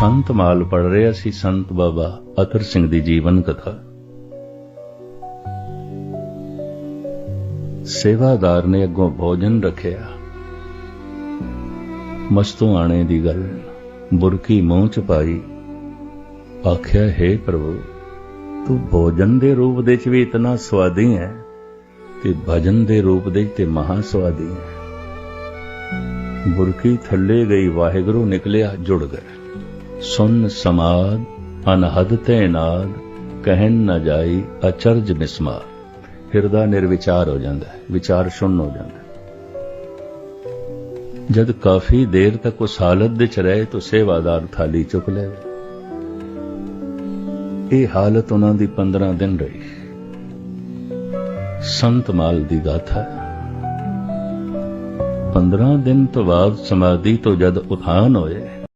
ਸੰਤ ਮਾਲ ਪੜ ਰਿਹਾ ਸੀ ਸੰਤ ਬਾਬਾ ਅਤਰ ਸਿੰਘ ਦੀ ਜੀਵਨ ਕਥਾ। ਸੇਵਾਦਾਰ ਨੇ ਅੱਗੋਂ ਭੋਜਨ ਰੱਖਿਆ। ਮਸਤੋਂ ਆਣੇ ਦੀ ਗੱਲ ਬੁਰਕੀ ਮੂੰਹ ਚ ਪਾਈ। ਆਖਿਆ, ਹੈ ਪ੍ਰਭੂ, ਤੂੰ ਭੋਜਨ ਦੇ ਰੂਪ ਦੇ ਚ ਵੀ ਇਤਨਾ ਸਵਾਦੀ ਹੈ ਤੇ ਭਜਨ ਦੇ ਰੂਪ ਦੇ ਤੇ ਮਹਾ ਸਵਾਦੀ ਹੈ ਬੁਰਕੀ ਥੱਲੇ ਗਈ, ਵਾਹਿਗੁਰੂ ਨਿਕਲਿਆ, ਜੁੜ ਗਏ। ਸੁਨ ਸਮਾਦ, ਅਨਹਦ ਤੇ ਨਾਦ, ਕਹਿਣ ਨਾ ਜਾਈ ਅਚਰਜ ਮਿਸਮਾਰ ਹਿਰਦਾ ਨਿਰਵਿਚਾਰ ਹੋ ਜਾਂਦਾ ਹੈ, ਵਿਚਾਰ ਸ਼ੁੰਨ ਹੋ ਜਾਂਦਾ ਹੈ। ਜਦ ਕਾਫੀ ਦੇਰ ਤੱਕ ਉਸ ਹਾਲਤ ਦੇ ਚ ਰਹੇ ਤਾਂ ਸੇਵਾਦਾਰ ਥਾਲੀ ਚੁੱਕ ਲਏ ਇਹ ਹਾਲਤ ਉਹਨਾਂ ਦੀ 15 ਦਿਨ ਰਹੀ। ਸੰਤ ਮਾਲ ਦੀ ਗਾਥਾ। 15 ਦਿਨ ਤੋਂ ਬਾਅਦ ਸਮਾਧੀ ਤੋਂ ਜਦ ਉਥਾਨ ਹੋਏ